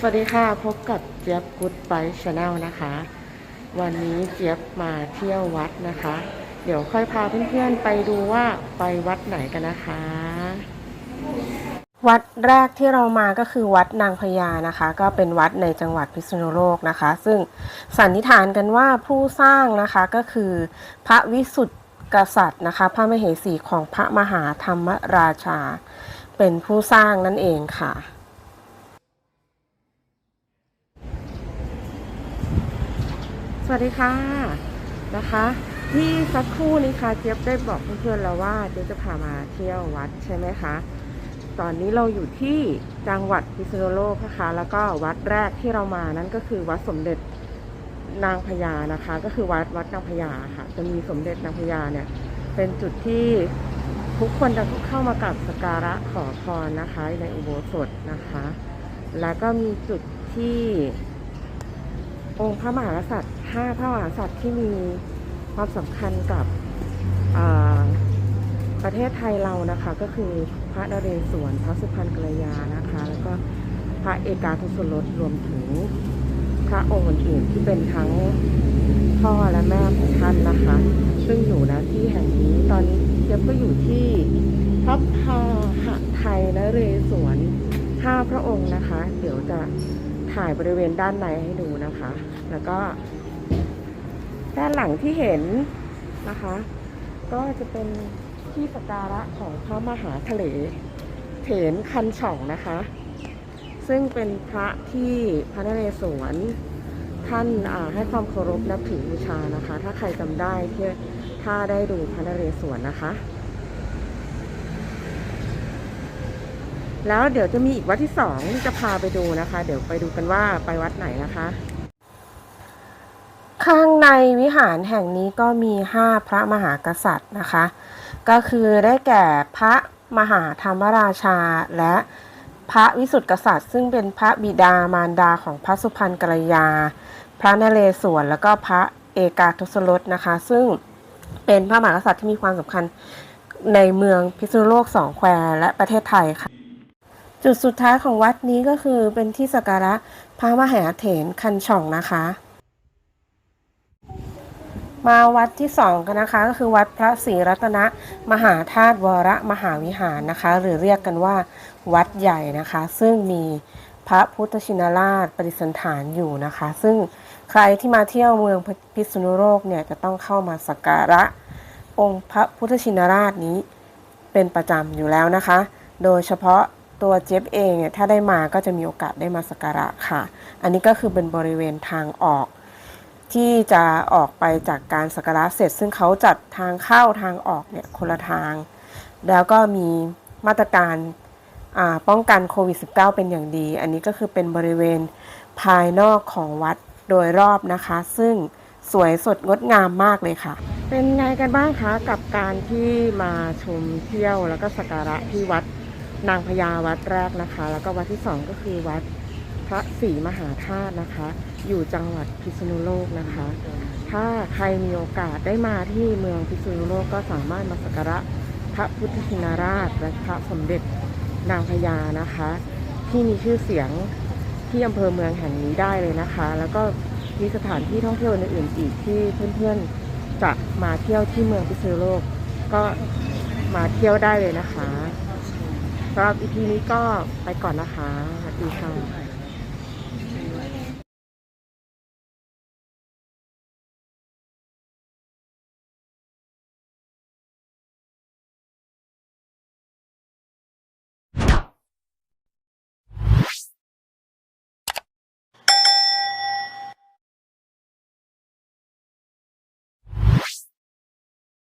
สวัสดีค่ะพบกับเจี๊ยบกุ๊ดไบชาแนลนะคะ วันนี้เจี๊ยบมาเที่ยววัดนะคะ เดี๋ยวค่อยพาเพื่อนๆไปดูว่าไปวัดไหนกันนะคะ วัดแรกที่เรามาก็คือวัดนางพญานะคะ ก็เป็นวัดในจังหวัดพิษณุโลกนะคะ ซึ่งสันนิษฐานกันว่าผู้สร้างนะคะก็คือพระวิสุทธิกษัตริย์นะคะ พระมเหสีของพระมหาธรรมราชา เป็นผู้สร้างนั่นเองค่ะ สวัสดีค่ะนะคะ ที่สักครู่นี้ค่ะเจี๊ยบได้บอกเพื่อนๆแล้วว่าเจี๊ยบจะพามาเที่ยววัดใช่ไหมคะตอนนี้เราอยู่ที่จังหวัดพิษณุโลกนะคะแล้วก็วัดแรกที่เรามานั่นก็คือวัดสมเด็จนางพญานะคะ ก็คือวัดวัดนางพญาค่ะ จะมีสมเด็จนางพญาเนี่ย เป็นจุดที่ทุกคนจะเข้ามากราบสการะขอพรนะคะ ในอุโบสถนะคะ แล้วก็มีจุดที่ องค์พระมหากษัตริย์ห้าพระมหากษัตริย์ที่มีความสำคัญกับประเทศไทยเรานะคะก็คือพระนเรศวรพระสุพรรณกัลยานะคะ แล้วก็พระเอกาทศรสรวมถึงพระองค์อื่นที่เป็นทั้งพ่อและแม่ของท่านนะคะ ซึ่งอยู่ณที่แห่งนี้ตอนนี้เจี๊ยบก็อยู่ที่พระพาหไทยนเรศวรห้าพระองค์นะคะ เดี๋ยวจะ ถ่ายบริเวณด้านในให้ดูนะคะ แล้วก็ ด้านหลังที่เห็นนะคะ ก็จะเป็นที่สักการะของพระมหาทะเลเถนคันช่องนะคะ ซึ่งเป็นพระที่พระนเรศวรท่านาให้ความเคารพนับถือบูชานะคะ ถ้าใครจำได้ที่ถ้าได้ดูพระนเรศวรนะคะ แล้วเดี๋ยวจะมีอีกวัดที่สองที่จะพาไปดูนะคะ เดี๋ยวไปดูกันว่าไปวัดไหนนะคะ ข้างในวิหารแห่งนี้ก็มีห้าพระมหากษัตริย์นะคะ ก็คือได้แก่พระมหาธรรมราชาและพระวิสุทธิกษัตริย์ ซึ่งเป็นพระบิดามารดาของพระสุพรรณกัลยา พระนเรศวรแล้วก็พระเอกาทศรสนะคะ ซึ่งเป็นพระมหากษัตริย์ที่มีความสำคัญในเมืองพิษณุโลกสองแควและประเทศไทยค่ะ จุดสุดท้ายของวัดนี้ก็คือเป็นที่สักการะพระมหาเถรคันช่องนะคะ มาวัดที่สองกันนะคะ ก็คือวัดพระศรีรัตนมหาธาตุวรมหาวิหารนะคะ หรือเรียกกันว่าวัดใหญ่นะคะ ซึ่งมีพระพุทธชินราชประดิษฐานอยู่นะคะ ซึ่งใครที่มาเที่ยวเมืองพิษณุโลกเนี่ยจะต้องเข้ามาสักการะองค์พระพุทธชินราชนี้เป็นประจำอยู่แล้วนะคะ โดยเฉพาะ ตัวเจฟเองเนี่ยถ้าได้มาก็จะมีโอกาสได้มาสักการะค่ะ อันนี้ก็คือเป็นบริเวณทางออก ที่จะออกไปจากการสักการะเสร็จ ซึ่งเขาจัดทางเข้าทางออกเนี่ยคนละทาง แล้วก็มีมาตรการป้องกันโควิด -19 เป็นอย่างดี อันนี้ก็คือเป็นบริเวณภายนอกของวัดโดยรอบนะคะ ซึ่งสวยสดงดงามมากเลยค่ะ เป็นไงกันบ้างคะกับการที่มาชมเที่ยวแล้วก็สักการะที่วัด นางพญาวัดแรกนะคะ แล้วก็วัดที่สองก็คือวัดพระศรีมหาธาตุนะคะ อยู่จังหวัดพิษณุโลกนะคะ ถ้าใครมีโอกาสได้มาที่เมืองพิษณุโลกก็สามารถมาสักการะพระพุทธชินราชและพระสมเด็จนางพญานะคะ ที่มีชื่อเสียงที่อำเภอเมืองแห่งนี้ได้เลยนะคะ แล้วก็มีสถานที่ท่องเที่ยวอื่นๆอีกที่เพื่อนๆจะมาเที่ยวที่เมืองพิษณุโลกก็มาเที่ยวได้เลยนะคะ สำหรับอีพีนี้ก็ไปก่อนนะคะสวัสดีค่ะ